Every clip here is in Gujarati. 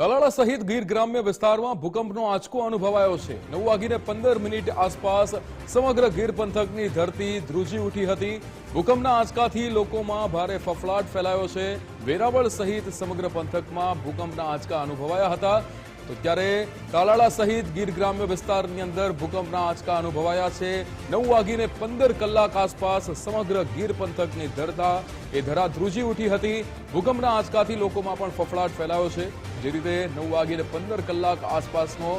તલાળા સહિત ગીર ગ્રામ્ય વિસ્તારમાં ભૂકંપનો આંચકો અનુભવાયો છે. નવ વાગીને પંદર મિનિટ આસપાસ સમગ્ર ગીર પંથકની ધરતી ધ્રુજી ઉઠી હતી. ભૂકંપના આંચકાથી લોકોમાં ભારે ફફડાટ ફેલાયો છે. વેરાવળ સહિત સમગ્ર પંથકમાં ભૂકંપના આંચકા અનુભવાયા હતા. તો ત્યારે તાલાળા સહિત ગીર ગ્રામ્ય વિસ્તારની અંદર ભૂકંપના આંચકા અનુભવાયા છે. નવ વાગીને પંદર કલાક આસપાસ સમગ્ર ગીર પંથકની ધરતા એ ધરા ધ્રુજી ઉઠી હતી. ભૂકંપના આંચકાથી લોકોમાં પણ ફફડાટ ફેલાયો છે. જે રીતે નવ વાગીને પંદર કલાક આસપાસનો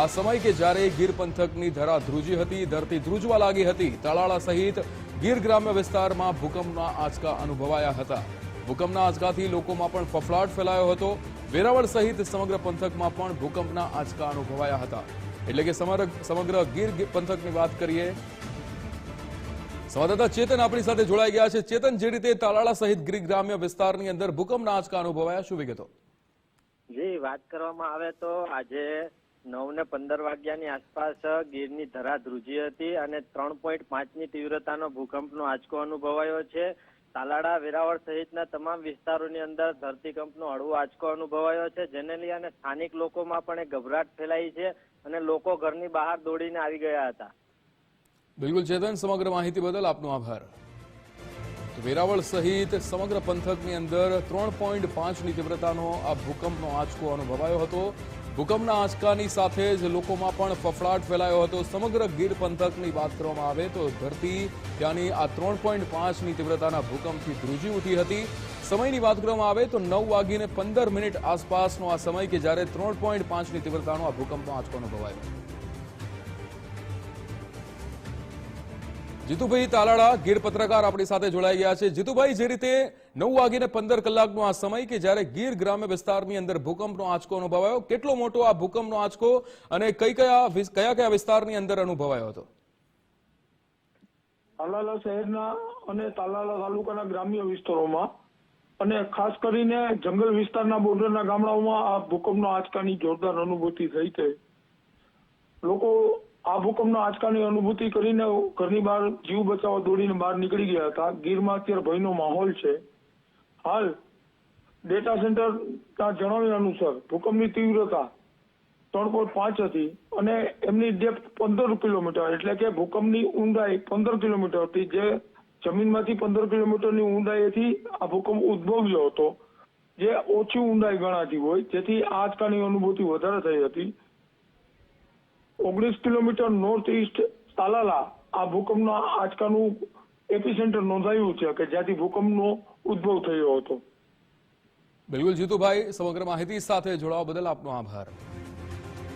આ સમય કે જ્યારે ગીર પંથકની ધરા ધ્રુજી હતી, ધરતી ધ્રુજવા લાગી હતી તળાળા સહિત ગીર ગ્રામ્ય વિસ્તારમાં ભૂકંપના આંચકા અનુભવાયા હતા. ભૂકંપના આંચકાથી લોકોમાં પણ ફફડાટ ફેલાયો હતો. વેરાવળ સહિત સમગ્ર પંથકમાં પણ ભૂકંપના આંચકા અનુભવાયા હતા. એટલે કે સમગ્ર ગીર પંથકની વાત કરીએ. સંવાદદાતા ચેતન આપણી સાથે જોડાઈ ગયા છે. ચેતન, જે રીતે તાલાળા સહિત ગીર ગ્રામ્ય વિસ્તારની અંદર ભૂકંપના આંચકા અનુભવાયા, શું વિગતો? જી વાત કરવામાં આવે તો આજે નવ ને પંદર વાગ્યાની આસપાસ ગીરની ધરા ધ્રુજી હતી અને ત્રણ પોઈન્ટ પાંચની તીવ્રતાનો ભૂકંપનો આંચકો અનુભવાયો છે. તાલાડા વેરાવળ સહિતના તમામ વિસ્તારોની અંદર ધરતીકંપનો હળવો આંચકો અનુભવાયો છે, જેને લઈને સ્થાનિક લોકોમાં પણ એક ગભરાટ ફેલાઈ છે અને લોકો ઘરની બહાર દોડીને આવી ગયા હતા. બિલકુલ, ચેતન, સમગ્ર માહિતી બદલ આપનો આભાર. વેરાવળ સહિત સમગ્ર પંથકની અંદર ત્રણ પોઈન્ટ પાંચની તીવ્રતાનો આ ભૂકંપનો આંચકો અનુભવાયો હતો. ભૂકંપના આંચકાની સાથે જ લોકોમાં પણ ફફડાટ ફેલાયો હતો. સમગ્ર ગીર પંથકની વાત કરવામાં આવે તો ધરતી ત્યાંની આ ત્રણ પોઈન્ટ પાંચની તીવ્રતાના ભૂકંપથી ધ્રુજી ઉઠી હતી. સમયની વાત કરવામાં આવે તો નવ વાગીને પંદર મિનિટ આસપાસનો આ સમય કે જ્યારે ત્રણ પોઈન્ટ પાંચની તીવ્રતાનો આ ભૂકંપનો આંચકો અનુભવાયો. જીતુભાઈ તાલાળા ગીર પત્રકાર આપણી સાથે જોડાઈ ગયા છે. જીતુભાઈ, જે રીતે નવ વાગીને પંદર કલાકનો આ સમય કે જ્યારે ગીર ગ્રામ્ય વિસ્તારની અંદર ભૂકંપનો આંચકો અનુભવાયો, કેટલો મોટો આ ભૂકંપનો આંચકો અને કઈ કયા કયા કયા વિસ્તારની અંદર અનુભવાયો હતો? તાલાલા શહેરના અને તાલાલા તાલુકાના ગ્રામ્ય વિસ્તારોમાં અને ખાસ કરીને જંગલ વિસ્તારના બોર્ડરના ગામડાઓમાં આ ભૂકંપનો આંચકાની જોરદાર અનુભૂતિ થઈ છે. લોકો આ ભૂકંપના આંચકાની અનુભૂતિ કરીને ઘરની બહાર જીવ બચાવવા દોડીને બહાર નીકળી ગયા હતા. ગીરમાં અત્યારે ભયનો માહોલ છે. હાલ ડેટા સેન્ટરના જણાવ્યા અનુસાર ભૂકંપની તીવ્રતા ત્રણ પોઈન્ટ પાંચ હતી અને એમની ડેપ્થ પંદર કિલોમીટર એટલે કે ભૂકંપની ઊંડાઈ પંદર કિલોમીટર હતી. જે જમીનમાંથી પંદર કિલોમીટરની ઊંડાઈથી આ ભૂકંપ ઉદ્ભવ્યો હતો. જે ઓછી ઊંડાઈ ગણાતી હોય. જેથી આ આંચકાની અનુભૂતિ વધારે થઈ હતી. ઓગણીસ કિલોમીટર નોર્થ ઈસ્ટ તાલાલા આ ભૂકંપના આંચકાનું એપિસેન્ટર નોંધાયું છે કે જ્યાંથી ભૂકંપનો ઉદ્ભવ થયો હતો. બિલકુલ જીતુભાઈ, સમગ્ર માહિતી સાથે જોડાવા બદલ આપનો આભાર.